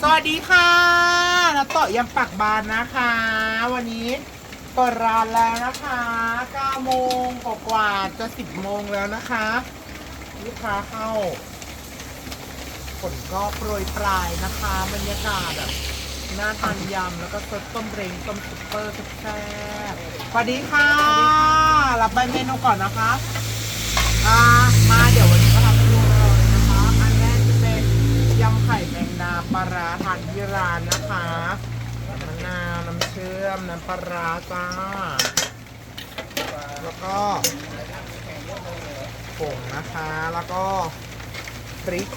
สวัสดีค่ะนาโตะยำปักบานนะคะ วันนี้เปิดร้านแล้วนะคะ9โมงกว่าจะ 10 โมงแล้วนะคะ ลูกค้าเข้าฝนก็โปรยปลายนะคะบรรยากาศแบบน่าทานยำแล้วก็ซดต้มเรงต้มซุปเปอร์แซ่บสวัสดีค่ะ รับใบเมนูก่อนนะคะ อ่ามาเดี๋ยว ปลาร้าทานที่ร้านนะคะมะนาวน้ำเชื่อมน้ำปลาร้าจ้า แล้วก็ผงนะคะ แล้วก็พริก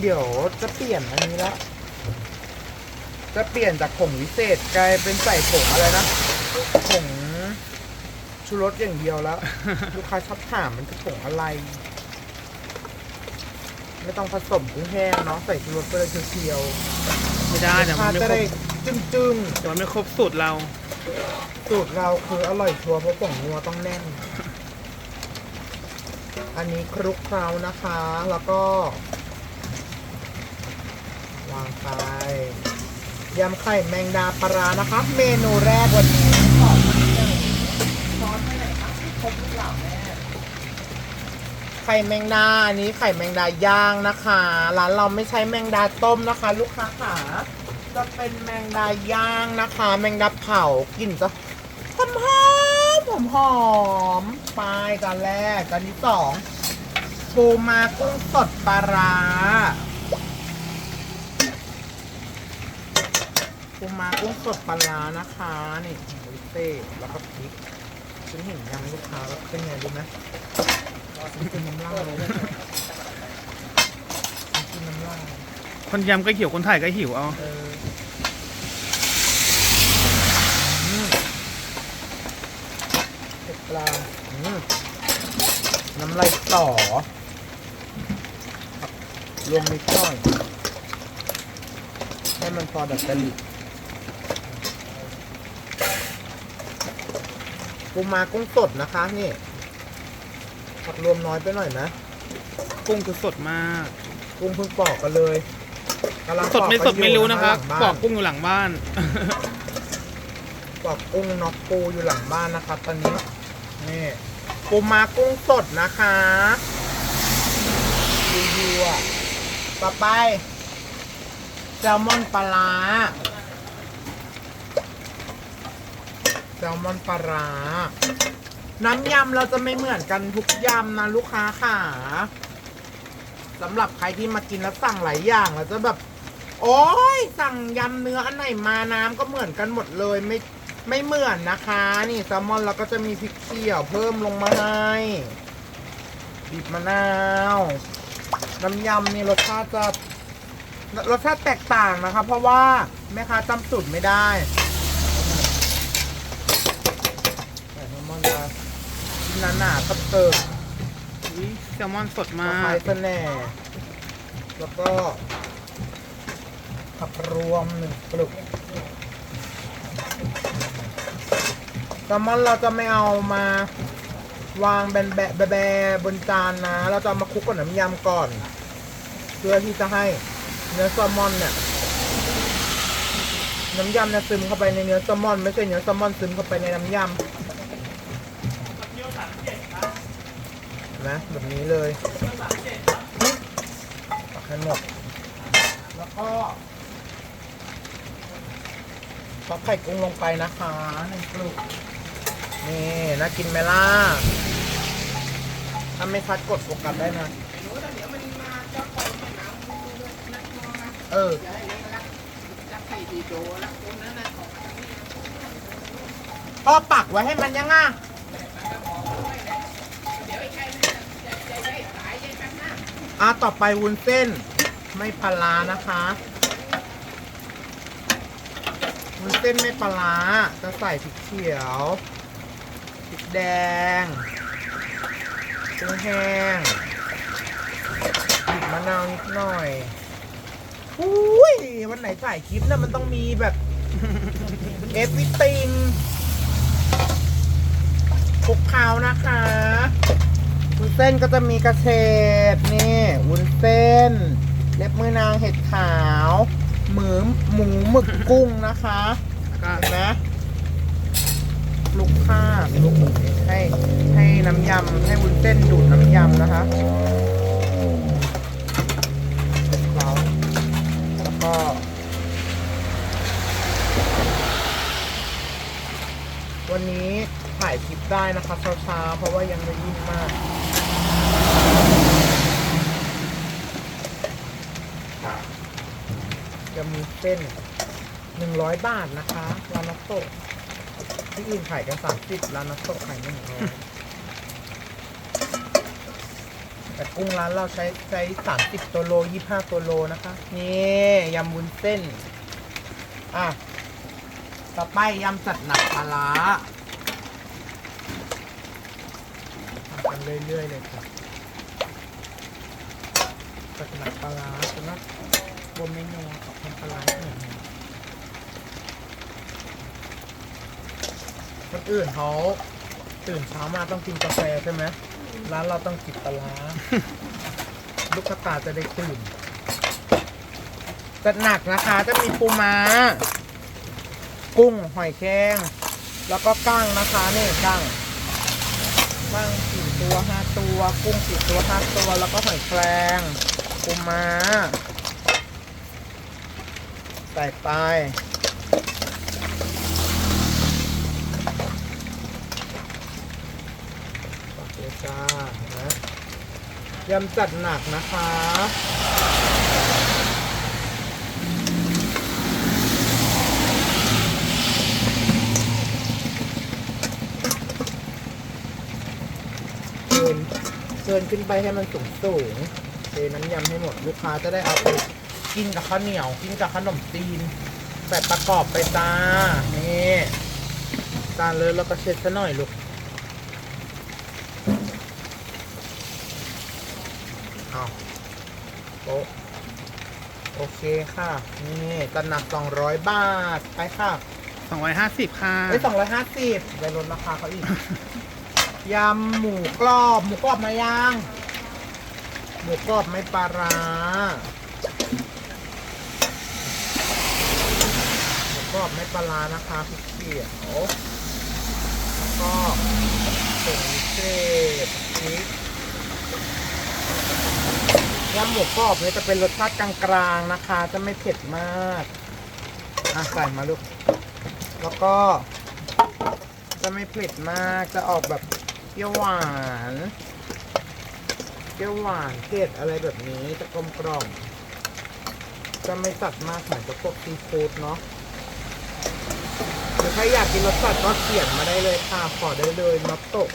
เดี๋ยวจะเปลี่ยนอันนี้ละจะเปลี่ยนจากผงวิเศษกลายเป็นใส่ผงอะไรนะผงชูรสอย่างเดียวแล้ว ลูกค้าชอบถามมันคือผงอะไร ไม่ต้องผสมกุ้งแห้งเนาะใส่ชูรสไปเลยเพียวไม่ได้ๆแต่ลูกมัค้านไม่จะครได้บจึ้งแต่มันไม่ครบสูตรเราๆสูตรเราคืออร่อยชัวร์เพราะผงนัวต้องแน่น อันนี้คลุกเคล้านะคะ แล้วก็ วางไปยำไข่แมงดาปลาร้านะคะ เมนูแรกวันนี้ขอมานิดนึงซอสให้หน่อยครับครบหรือเปล่าแม่ ไข่แมงดาอันนี้ไข่แมงดาย่างนะคะร้านเราไม่ใช้แมงดาต้มนะคะ ลูกค้าขาจะเป็นแมงดาย่างนะคะ แมงดาเผากลิ่นจะหอมหอมหอมหอมๆไปจานแรกจานที่สองปูมากุ้งสดปลาร้าปูมากุ้งสดปลาร้านะคะนี่บุฟเฟ่ต์แล้วก็พริกฉันเห็นยังลูกค้าแล้วเป็นไงดูไหม นี่เป็นน้ำลายเลยนี่คือน้ำลายคนยำก็หิวคนถ่ายก็หิวเอาเอออืมเผ็ดปลาอืมน้ำลายต่อรวมมิดหน่อยให้มันพอดัดจริตปูมากุ้งสดนะคะนี่ ผักรวมน้อยไปหน่อยนะกุ้งคือสดมาก กุ้งเพิ่งปอกกันเลยกำลังสดไม่ปสกัดอยู่ไม่รู้นะครับหลังปบ้าอกกุ้งอยู่หลังบ้าน ปอกกุ้งน็อกปูอยู่หลังบ้านนะครับ ตอนนี้นี่ปูมากุ้งสดนะคะดูยูอะต่อไปแซลมอนปลาร้าแซลมอนปลาร้า น้ำยำเราจะไม่เหมือนกันทุกยำนะลูกค้าค่ะสำหรับใครที่มากินแล้วสั่งหลายอย่างแล้วจะแบบ โอ้ยสั่งยำเนื้ออันไหนมาน้ำก็เหมือนกันหมดเลยไม่ไม่เหมือนนะคะ นี่แซลมอนเราก็จะมีพริกเขียวเพิ่มลงมาให้บีบมะนาว น้ำยำนี่รสชาติจะรสชาติแตกต่างนะคะ เพราะว่าแม่ค้าจำสูตรไม่ได้ใส่แซลมอนไป ชิ้นหนาๆก็เติมอุ๊ยแซลมอนสดมามากยสแหน่แล้วก็ผักรวมหนึ่งกลุ่มแซลมอนเราจะไม่เอามาวางแบนแบะแบะแบะบนจานนะ เราจะเอามาคลุกกับน้ำยำก่อน เพื่อที่จะให้เนื้อแซลมอนเนี่ย น้ำยำเนี่ยซึมเข้าไปในเนื้อแซลมอน ไม่ใช่เนื้อแซลมอนซึมเข้าไปในน้ำยำ นะแบบนี้เลยตักให้หมด แล้วก็ซอสไข่กุ้งลงไปนะคะหนึ่งกลุ่มนี่น่ากินไหมล่ะ ถ้าไม่ชัดกดโฟกัสได้นะ เออก็ปักไว้ให้มันยังอะ อะต่อไปวุ้นเส้น ไม่ปลานะคะวุ้นเส้นไม่ปลาจะใส่พริกเขียวพริกแดงกุ้งแห้งบีบมะนาวนิดหน่อยอุ้ยวันไหนถ่ายคลิปนะมันต้องมีแบบเอฟวิติงคุกเคล้านะคะ วุ้นเส้นก็จะมีกระเฉดนี่วุ้นเส้น เล็บมือนางเห็ดขาวหมึหมูหมึกกุ้งนะคะก็เห็นไหมลูกค้าลูกให้ให้น้ำยำให้วุ้นเส้นดูดน้ำยำนะคะเราแล้วก็วันนี้ถ่ายคลิปได้นะคะเช้าๆเพราะว่ายังไม่ยิ่งมาก จะมีเส้นหนึ่งร้อยบาทนะคะร้านนัตโตะที่อื่นขายกันสามสิบร้านนัตโตะขายหนึ่งร้อยแต่กุ้งร้านเราใช้ใช้สามสิบตัวโลยี่ห้าตัวโลนะคะ นี่ยำวุ้นเส้น อะ ต่อไปยำจัดหนักปลาร้าทำกันเรื่อยๆเลยค่ะ รับจัดหนักปลาร้าใช่ไหมบนเมนูกับเป็นปลาร้าหน่อยหนึ่งคนอื่นเขาตื่นเช้ามาต้องกินกาแฟใช่ไหมร้านเราต้องจิบปลาร้าลูกค้าตาจะได้ตื่นจัดหนักนะคะ จะมีปูม้า กุ้งหอยแครงแล้วก็กั้งนะคะนี่กั้งกั้งสี่ตัวห้าตัว กุ้งสี่ตัวห้าตัว แล้วก็หอยแครง ปูมา ใส่ไป โอเคจ้านะยำจัดหนักนะคะเกินเกินขึ้นไปให้มันสูงสูง เทน้ำยำให้หมดลูกค้าจะได้เอาไปกินกับข้าวเหนียว กินกับขนมจีนใส่ประกอบไปจ้านี่จานเลยแล้วก็เช็ดซะหน่อยลูกเอาโต๊ะโอเคค่ะ นี่จานหนัก 200 บาท ไปค่ะสองร้อยห้าสิบค่ะไอ้สองร้อยห้าสิบไปลดราคาเขาอีก ยำหมูกรอบ หมูกรอบมายัง หมูกรอบไม่ปลาร้าหมูกรอบไม่ปลาร้านะคะพริกเขียวแล้วก็ผงเศษพริกยำหมูกรอบเนี่ยจะเป็นรสชาติกลางๆนะคะ จะไม่เผ็ดมากอะใส่มาลูก แล้วก็ จะไม่เผ็ดมาก จะออกแบบเปรี้ยวหวาน รี้ยวหวานเผ็ดอะไรแบบนี้จะกลมกล่อมจะไม่จัดมากเหมือนกับพวกซีฟู้ดเนาะหรือใครอยากกินรสจัดก็เขียนมาได้เลยค่ะ ขอได้เลยน็อตโตะ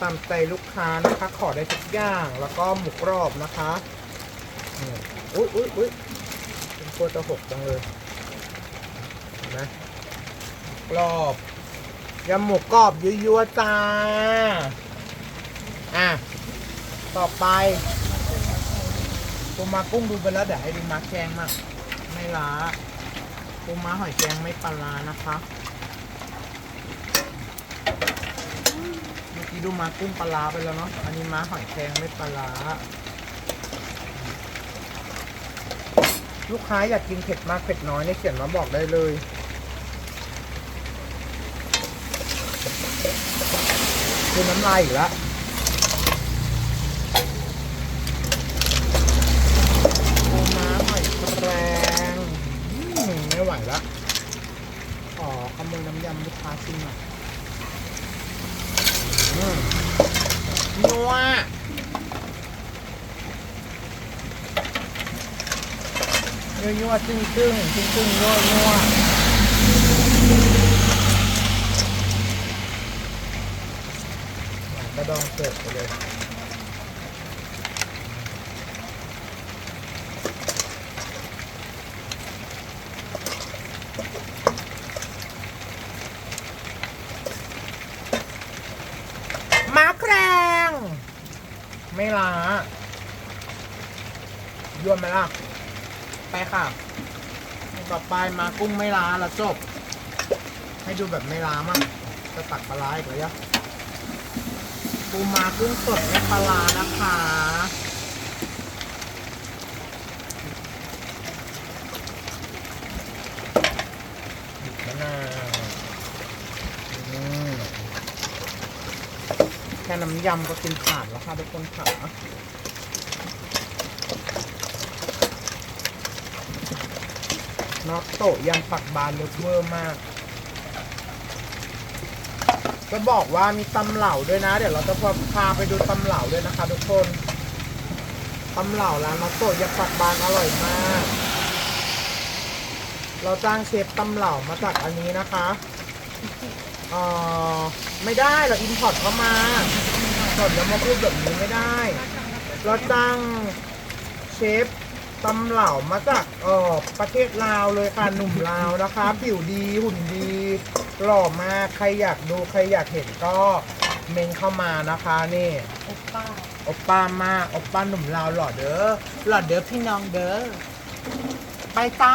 ตามใจลูกค้านะคะ ขอได้ทุกอย่างแล้วก็หมูกรอบนะคะอุ้ยอุ้ยอุ้ยเป็นตัวจะหกจังเลยเห็นไหมกรอบยำหมูกรอบยั่วๆจ้า อะ ต่อไปปูมากุ้งดูไปแล้วเดี๋ยวให้ดูมาแกงมากไม่ล้าปูมาหอยแกงไม่ปลาร้านะคะเมื่อกี้ดูมากุ้งปลาร้าไปแล้วเนาะอันนี้มาหอยแครงไม่ปลาร้าลูกค้าอยากกินเผ็ดมากเผ็ดน้อยเนี่ยเขียนมาบอกได้เลยคือน้ำลายอีกแล้วปูม้าหอยแครงอืมไม่ไห วแล้วขอขโมยน้ำยำลูกค้าชิมหน่อยนัวนัวนัวจึ้งจึ้งจึ้งจึ้งนัวนัวกระดองเสิร์ฟไปเลย ม้าแครง ไม่ล้ายวนไหมล่ะ ไปค่ะ ต่อไปมากุ้งไม่ล้าแล้วจบ ให้ดูแบบไม่ล้ามั่งจะตักปลาไหลอีกเลยอะปูมากุ้งสดไม่ปลาร้านะคะ ค่น้ำยำก็กินขาดแล้วค่ะทุกคนค่ะน็อตโตยำปักบานเลิศเวอร์มาก จะบอกว่ามีตำเหล่าด้วยนะ เดี๋ยวเราจะพาไปดูตำเหล่าด้วยนะคะทุกคนตำเหล่าร้านน็อตโตยำปักบานอร่อยมาก เราจ้างเชฟตำเหล่ามาจากอันนี้นะคะ ออไม่ได้เราอินพอร์ตเข้ามาสดแล้วมาพูดแบบนี้ไม่ได้ เราจ้งเชฟตำเหล่ามาจากเออประเทศลาวเลยค่ะหนุ่มลาวนะคะ ผิวดีหุ่นดี หล่อมากใครอยากดูใครอยากเห็นก็เมนเข้ามานะคะนี่โอป้าโอปป้ามากโอปป้าหนุ่มลาวหล่อเด้อหล่อเด้อพี่น้องเด้อไปจ้า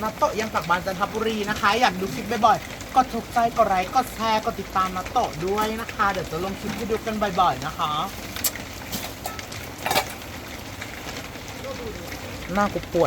นัตโตะยังปักบานจันทบุรีนะคะ อยากดูคลิปบ่อยๆ กดถูกใจกดไลค์กดแชร์กดติดตามมาตโตะด้วยนะคะ เดี๋ยวจะลงคลิปให้ดูกันบ่อยๆนะคะหน้ากูป่วย